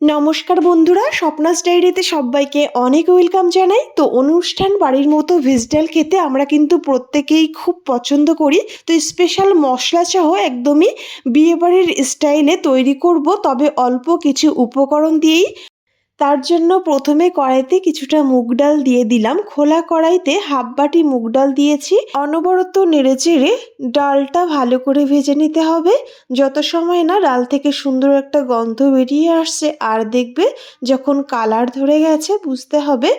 নমস্কার বন্ধুরা, স্বপ্নাস ডায়েরিতে সবাইকে অনেক ওয়েলকাম জানাই। তো অনুষ্ঠান বাড়ির মতো ভেজিটাল খেতে আমরা কিন্তু প্রত্যেকেই খুব পছন্দ করি। তো স্পেশাল মশলা সহ একদমই বিয়েবাড়ির স্টাইলে তৈরি করব, তবে অল্প কিছু উপকরণ দিয়েই তার জন্য প্রথমে কড়াইতে কিছুটা মুগ ডাল দিয়ে দিলাম। খোলা কড়াইতে হাফ বাটি মুগ ডাল দিয়েছি। অনবরত নেড়ে চেড়ে ডালটা ভালো করে ভেজে নিতে হবে। যত সময় না ডাল থেকে সুন্দর একটা গন্ধ বেরিয়ে আসছে, আর দেখবে যখন কালার ধরে গেছে, বুঝতে হবে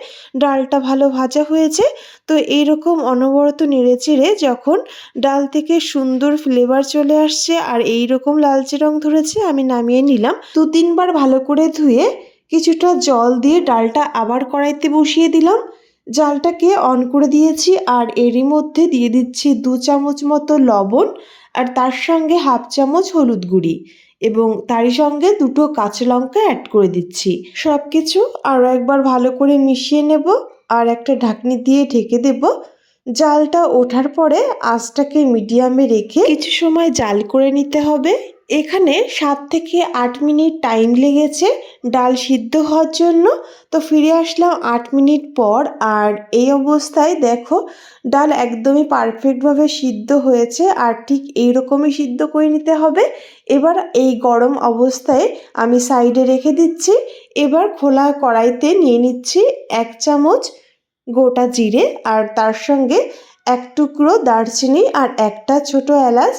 ডালটা ভালো ভাজা হয়েছে। তো এইরকম অনবরত নেড়ে চেড়ে যখন ডাল থেকে সুন্দর ফ্লেভার চলে আসছে, আর এই রকম লালচে রং ধরেছে, আমি নামিয়ে নিলাম। দু তিনবার ভালো করে ধুয়ে কিছুটা জল দিয়ে ডালটা আবার কড়াইতে বসিয়ে দিলাম। জালটাকে অন করে দিয়েছি আর এরই মধ্যে দিয়ে দিচ্ছি দু চামচ মতো লবণ আর তার সঙ্গে হাফ চামচ হলুদ গুঁড়ি এবং তারই সঙ্গে দুটো কাঁচা লঙ্কা অ্যাড করে দিচ্ছি। সব কিছু আরও একবার ভালো করে মিশিয়ে নেব আর একটা ঢাকনি দিয়ে ঢেকে দেব। জালটা ওঠার পরে আঁচটাকে মিডিয়ামে রেখে কিছু সময় জাল করে নিতে হবে। এখানে সাত থেকে আট মিনিট টাইম লেগেছে, ডাল সিদ্ধ হওয়ার জন্য। তো ফিরে আসলাম আট মিনিট পর আর এই অবস্থায় দেখো, ডাল একদমই পারফেক্টভাবে সিদ্ধ হয়েছে আর ঠিক এইরকমই সিদ্ধ করে নিতে হবে। এবার এই গরম অবস্থায় আমি সাইডে রেখে দিচ্ছি। এবার খোলা কড়াইতে নিয়ে নিচ্ছি এক চামচ গোটা জিরে আর তার সঙ্গে এক টুকরো দারচিনি আর একটা ছোট এলাচ।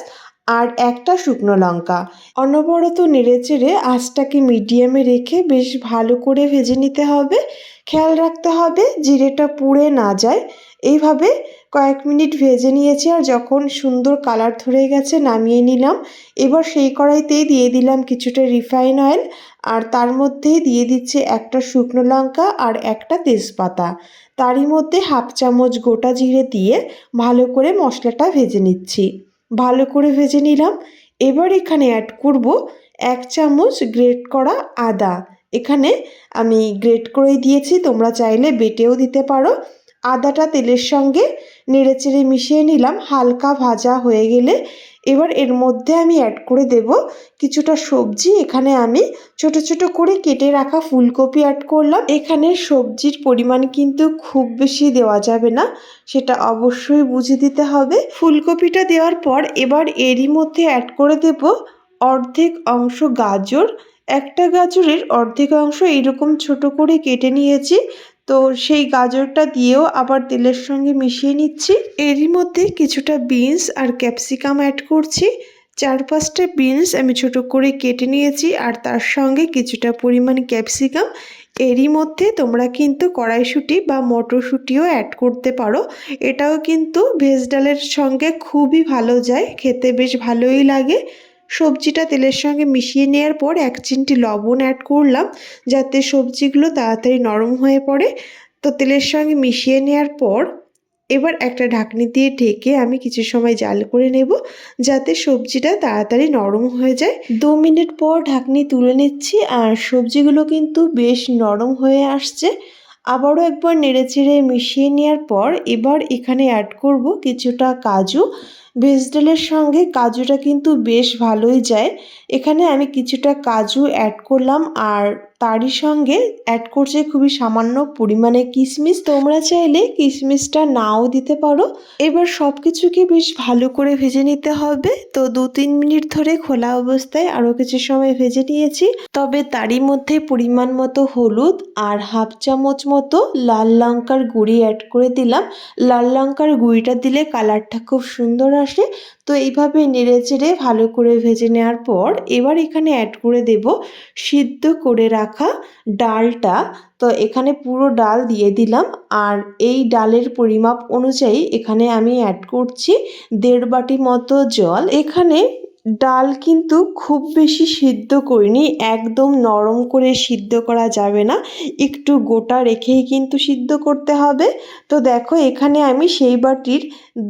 আর একটা শুকনো লঙ্কা। অনবরত নেড়ে চেড়ে আঁচটাকে মিডিয়ামে রেখে বেশ ভালো করে ভেজে নিতে হবে। খেয়াল রাখতে হবে জিরেটা পুড়ে না যায়। এইভাবে কয়েক মিনিট ভেজে নিয়েছি আর যখন সুন্দর কালার ধরে গেছে নামিয়ে নিলাম। এবার সেই কড়াইতেই দিয়ে দিলাম কিছুটা রিফাইন অয়েল আর তার মধ্যেই দিয়ে দিচ্ছে একটা শুকনো লঙ্কা আর একটা তেজপাতা। তারই মধ্যে হাফ চামচ গোটা জিরে দিয়ে ভালো করে মশলাটা ভেজে নিচ্ছি। ভালো করে ভেজে নিলাম। এবার এখানে অ্যাড করব এক চামচ গ্রেট করা আদা। এখানে আমি গ্রেট করে দিয়েছি, তোমরা চাইলে বেটেও দিতে পারো। আদাটা তেলের সঙ্গে নেড়েচেড়ে মিশিয়ে নিলাম। হালকা ভাজা হয়ে গেলে এবার এর মধ্যে আমি অ্যাড করে দেব কিছুটা সবজি। এখানে আমি ছোট ছোট করে কেটে রাখা ফুলকপি অ্যাড করলাম। এখানে সবজির পরিমাণ কিন্তু খুব বেশি দেওয়া যাবে না, সেটা অবশ্যই বুঝে দিতে হবে। ফুলকপিটা দেওয়ার পর এবার এরই মধ্যে অ্যাড করে দেব অর্ধেক অংশ গাজর। একটা গাজরের অর্ধেক অংশ এইরকম ছোট করে কেটে নিয়েছি তো সেই গাজরটা দিয়েও আবার তেলের সঙ্গে মিশিয়ে নিচ্ছি। এরই মধ্যে কিছুটা বিনস আর ক্যাপসিকাম অ্যাড করছি। চার পাঁচটা বিনস আমি ছোট করে কেটে নিয়েছি আর তার সঙ্গে কিছুটা পরিমাণ ক্যাপসিকাম। এরই মধ্যে তোমরা কিন্তু কড়াইশুঁটি বা মটরশুঁটিও অ্যাড করতে পারো। এটাও কিন্তু ভেজ ডালের সঙ্গে খুবই ভালো যায়, খেতে বেশ ভালোই লাগে। সবজিটা তেলের সঙ্গে মিশিয়ে নেওয়ার পর এক চিমটি লবণ অ্যাড করলাম, যাতে সবজিগুলো তাড়াতাড়ি নরম হয়ে পড়ে। তো তেলের সঙ্গে মিশিয়ে নেওয়ার পর এবার একটা ঢাকনি দিয়ে ঢেকে আমি কিছু সময় জাল করে নেব, যাতে সবজিটা তাড়াতাড়ি নরম হয়ে যায়। দু মিনিট পর ঢাকনি তুলে নিচ্ছি আর সবজিগুলো কিন্তু বেশ নরম হয়ে আসছে। আবারও একবার নেড়েচেড়ে মিশিয়ে নেওয়ার পর এবার এখানে অ্যাড করব কিছুটা কাজু। ভেজ ডালের সঙ্গে কাজুটা কিন্তু বেশ ভালোই যায়। এখানে আমি কিছুটা কাজু অ্যাড করলাম আর তারই সঙ্গে অ্যাড করছে খুবই সামান্য পরিমাণে কিশমিশ তোমরা চাইলে কিশমিশটা নাও দিতে পারো। এবার সব কিছুকে বেশ ভালো করে ভেজে নিতে হবে। তো দু তিন মিনিট ধরে খোলা অবস্থায় আরও কিছু সময় ভেজে নিয়েছি। তবে তারই মধ্যে পরিমাণ মতো হলুদ আর হাফ চামচ মতো লাল লঙ্কার গুঁড়ি অ্যাড করে দিলাম। লাল লঙ্কার গুঁড়িটা দিলে কালারটা খুব সুন্দর আসে। তো এইভাবে নেড়ে চেড়ে ভালো করে ভেজে নেওয়ার পর এবার এখানে অ্যাড করে দেব সিদ্ধ করে রাখা ডালটা। তো এখানে পুরো ডাল দিয়ে দিলাম। আর এই ডালের পরিমাপ অনুযায়ী এখানে আমি অ্যাড করছি দেড় বাটি মতো জল। এখানে ডাল কিন্তু খুব বেশি সিদ্ধ করিনি, একদম নরম করে সিদ্ধ করা যাবে না। একটু গোটা রেখেই কিন্তু সিদ্ধ করতে হবে। তো দেখো, এখানে আমি সেই বাটির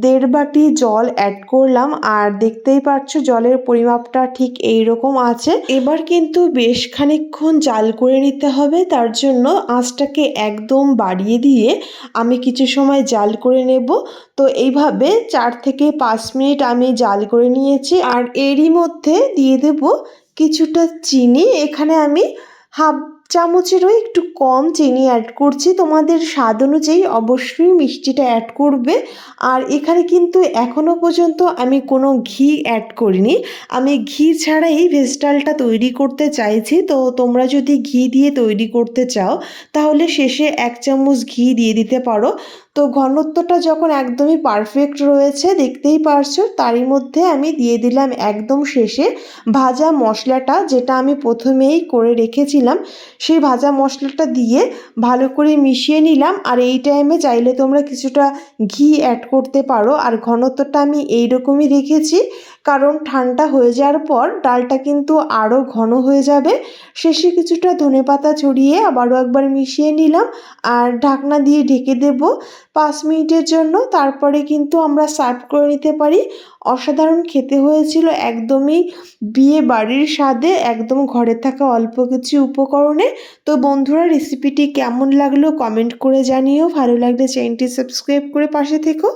দেড় বাটি জল অ্যাড করলাম। আর দেখতেই পাচ্ছ জলের পরিমাপটা ঠিক এই রকম আছে। এবার কিন্তু বেশ খানিকক্ষণ জাল করে নিতে হবে। তার জন্য আঁচটাকে একদম বাড়িয়ে দিয়ে আমি কিছু সময় জাল করে নেব। তো এইভাবে চার থেকে পাঁচ মিনিট আমি জাল করে নিয়েছি। আর এরই মধ্যে দিয়ে দেব কিছুটা চিনি। এখানে আমি হাফ চামচেরও একটু কম চিনি অ্যাড করছি। তোমাদের স্বাদ অনুযায়ী অবশ্যই মিষ্টিটা অ্যাড করবে। আর এখানে কিন্তু এখনও পর্যন্ত আমি কোনো ঘি অ্যাড করিনি। আমি ঘি ছাড়াই ভেজিটালটা তৈরি করতে চাইছি। তো তোমরা যদি ঘি দিয়ে তৈরি করতে চাও, তাহলে শেষে এক চামচ ঘি দিয়ে দিতে পারো। তো ঘনত্বটা যখন একদমই পারফেক্ট রয়েছে, দেখতেই পারছ, তারই মধ্যে আমি দিয়ে দিলাম একদম শেষে ভাজা মশলাটা যেটা আমি প্রথমেই করে রেখেছিলাম। সেই ভাজা মশলাটা দিয়ে ভালো করে মিশিয়ে নিলাম আর এই টাইমে চাইলে তোমরা কিছুটা ঘি অ্যাড করতে পারো। আর ঘনত্বটা আমি এই রকমই রেখেছি, কারণ ঠান্ডা হয়ে যাওয়ার পর ডালটা কিন্তু আরও ঘন হয়ে যাবে। শেষে কিছুটা ধনেপাতা ছড়িয়ে আবারও একবার মিশিয়ে নিলাম। আর ঢাকনা দিয়ে ঢেকে দেব। পাঁচ মিনিটের জন্য তারপরে কিন্তু আমরা সার্ভ করে নিতে পারি। অসাধারণ খেতে হয়েছিল একদমই বিয়ে বাড়ির স্বাদে, একদম ঘরে থাকা অল্প কিছু উপকরণে। তো বন্ধুরা রেসিপিটি কেমন লাগল কমেন্ট করে জানিও। ভালো লাগলে চ্যানেলটি সাবস্ক্রাইব করে পাশে থেকো।